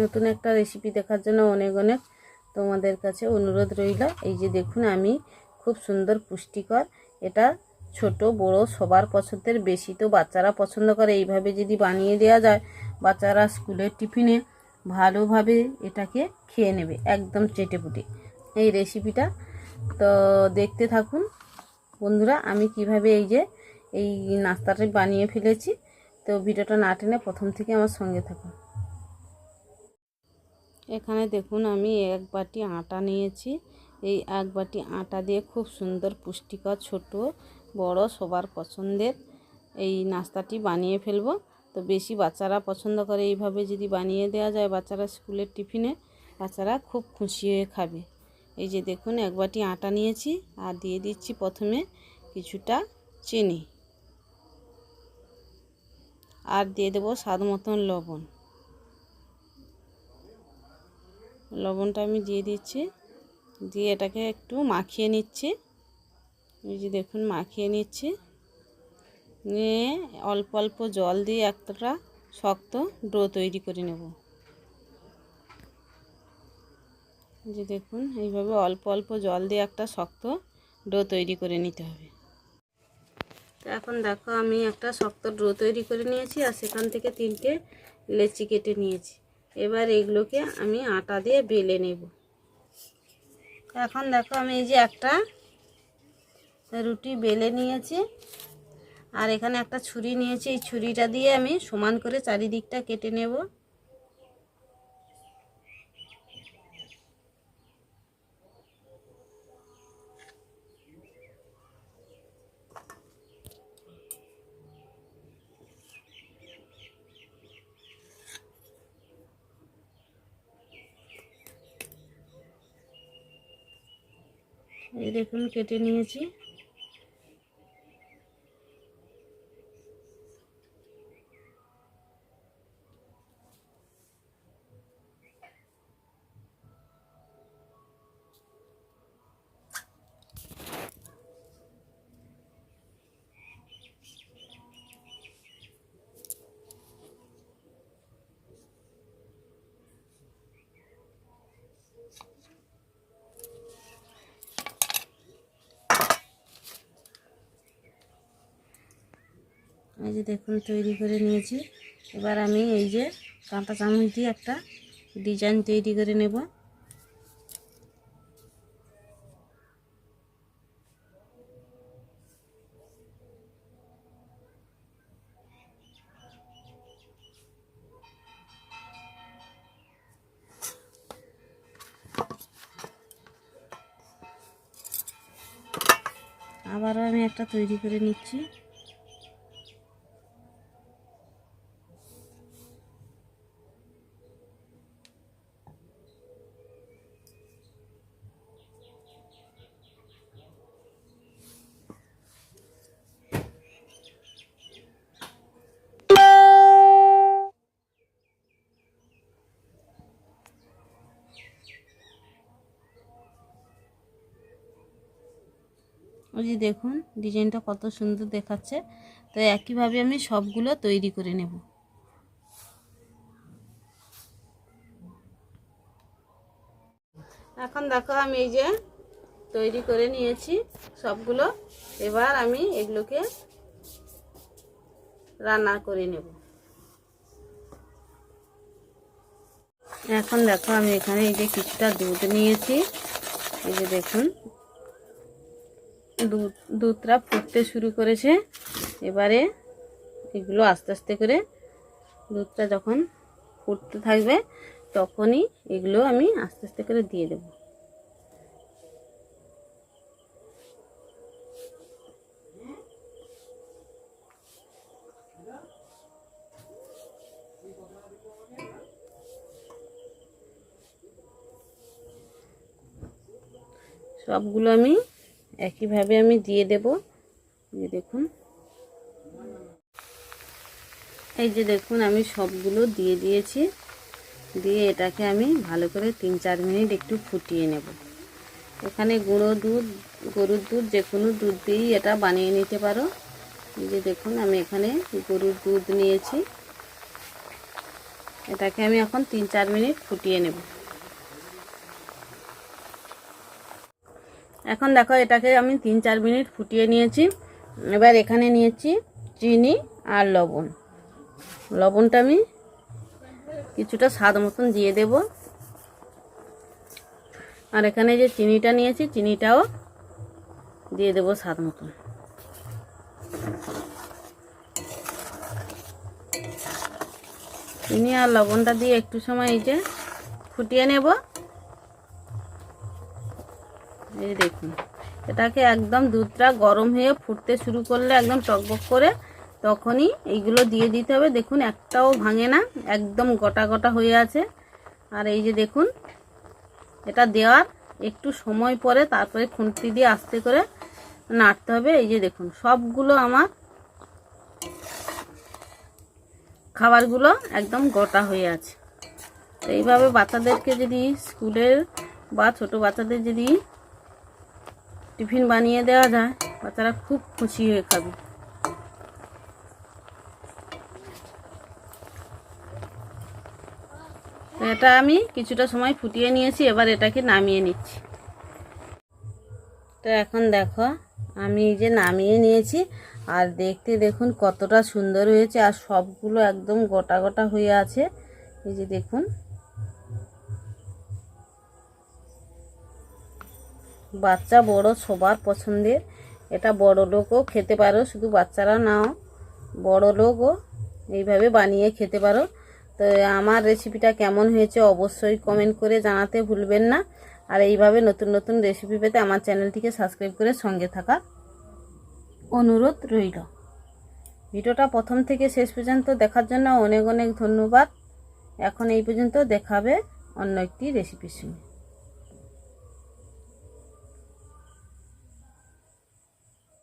নতুন একটা রেসিপি দেখার জন্য অনেক অনেক তোমাদের কাছে অনুরোধ রইল। এই যে দেখুন, আমি খুব সুন্দর পুষ্টিকর, এটা ছোট, বড়, সবার পছন্দের, বেশি তো বাচ্চারা পছন্দ করে। এইভাবে যদি বানিয়ে দেওয়া যায়, বাচ্চারা স্কুলের টিফিনে ভালোভাবে এটাকে খেয়ে নেবে, একদম চেটেপুটে। এই রেসিপিটা তো দেখতে থাকুন। বন্ধুরা, আমি কীভাবে এই যে, এই নাস্তাটা বানিয়ে ফেলেছি, তো ভিডিওটা না টেনে প্রথম থেকে আমার সঙ্গে থাকুন। এখানে দেখুন আমি এক বাটি আটা নিয়েছি। এই এক বাটি আটা দিয়ে খুব সুন্দর, পুষ্টিকর, ছোট, বড়, সবার পছন্দের এই নাস্তাটি বানিয়ে ফেলব। তো বেশি বাচ্চারা পছন্দ করে এইভাবে যদি বানিয়ে দেওয়া যায় বাচ্চারা স্কুলের টিফিনে, বাচ্চারা খুব খুশি হয়ে খাবে। এই যে দেখুন, এক বাটি আটা নিয়েছি আর দিয়ে দিচ্ছি প্রথমে কিছুটা চিনি। আর দিয়ে দেবো স্বাদ মতন লবণ। লবণটা আমি দিয়ে দিচ্ছি। দিয়ে এটাকে একটু মাখিয়ে নিচ্ছি। যে দেখুন, মাখিয়ে নিচ্ছি। নিয়ে অল্প অল্প জল দিয়ে একটা শক্ত ডো তৈরি করে নেব। যে দেখুন, এইভাবে অল্প অল্প জল দিয়ে একটা শক্ত ডো তৈরি করে নিতে হবে। তো এখন দেখো, আমি একটা শক্ত ডো তৈরি করে নিয়েছি আর সেখান থেকে তিনটে লেচি কেটে নিয়েছি। এবার এগুলোকে আমি আটা দিয়ে বেলে নেব। এখন দেখো আমি এই যে একটা রুটি বেলে নিয়েছি। আর এখানে একটা ছুরি নিয়েছি। এই ছুরিটা দিয়ে আমি সমান করে চারিদিকটা কেটে নেব। এই দেখুন কেটে নিয়েছি। এই যে দেখুন, তৈরি করে নিয়েছি। এবার আমি এই যে কাঁটা চামচ দিয়ে একটা ডিজাইন তৈরি করে নেব। আবারও আমি একটা তৈরি করে নিচ্ছি। ওই যে দেখুন, ডিজাইনটা কত সুন্দর দেখাচ্ছে। তো একইভাবে আমি সবগুলো তৈরি করে নেব। এখন দেখো, আমি এই যে তৈরি করে নিয়েছি সবগুলো। এবার আমি এগুলোকে রান্না করে নেব। এখন দেখো, আমি এখানে এই যে কিছুটা দুধ নিয়েছি। এই যে দেখুন দুধটা ফুটতে শুরু করেছে। এবারে এগুলো আস্তে আস্তে করে দুধটা যখন ফুটতে থাকবে, তখনই এগুলো আমি আস্তে আস্তে করে দিয়ে দেব। সবগুলো আমি একইভাবে আমি দিয়ে দেব। এই দেখুন। এই যে দেখুন, আমি সবগুলো দিয়ে দিয়েছি। দিয়ে এটাকে আমি ভালো করে তিন চার মিনিট একটু ফুটিয়ে নেব। এখানে গুঁড়ো দুধ, গরুর দুধ, যে কোনো দুধ দিয়েই এটা বানিয়ে নিতে পারো। যে দেখুন, আমি এখানে গরুর দুধ নিয়েছি। এটাকে আমি এখন তিন চার মিনিট ফুটিয়ে নেব। এখন দেখো এটাকে আমি তিন চার মিনিট ফুটিয়ে নিয়েছি। এবার এখানে নিয়েছি চিনি আর লবণ। লবণটা আমি কিছুটা স্বাদ মতন দিয়ে দেব। আর এখানে যে চিনিটা নিয়েছি, চিনিটাও দিয়ে দেব স্বাদ মতন। চিনি আর লবণটা দিয়ে একটু সময় এই যে ফুটিয়ে নেব। এই দেখুন। এটাকে একদম দুধটা গরম হয়ে ফুটতে শুরু করলে একদম টকবক করে তখনই এইগুলো দিয়ে দিতে হবে। দেখুন, একটাও ভাঙে না, একদম গোটা গোটা হয়ে আছে। আর এই যে দেখুন, এটা দেওয়ার একটু সময় পরে তারপরে খুন্তি দিয়ে আস্তে করে নাড়তে হবে। এই যে দেখুন, সবগুলো আমার খাবারগুলো একদম গোটা হয়ে আছে। এইভাবে বাচ্চাদেরকে যদি স্কুলের বা ছোট বাচ্চাদের যদি টিফিন বানিয়ে দেওয়া যায় বাচ্চারা খুব খুশি হয়ে খাবে। এটা আমি কিছুটা সময় ফুটিয়ে নিয়েছি, এবার এটাকে নামিয়ে নিচ্ছি। তো এখন দেখো, আমি এই যে নামিয়ে নিয়েছি, আর দেখতে দেখুন কতটা সুন্দর হয়েছে, আর সবগুলো একদম গোটা গোটা হয়ে আছে। এই যে দেখুন বাচ্চা বড় সবার পছন্দের। এটা বড় লোকও খেতে পারো, শুধু বাচ্চারা নাও। বড় লোকও এইভাবে বানিয়ে খেতে পারো। তো আমার রেসিপিটা কেমন হয়েছে অবশ্যই কমেন্ট করে জানাতে ভুলবেন না। আর এইভাবে নতুন নতুন রেসিপি পেতে আমার চ্যানেলটিকে সাবস্ক্রাইব করে সঙ্গে থাকা অনুরোধ রইল। ভিডিওটা প্রথম থেকে শেষ পর্যন্ত দেখার জন্য অনেক অনেক ধন্যবাদ। এখন এই পর্যন্ত দেখাবে অন্য একটি রেসিপির সঙ্গে।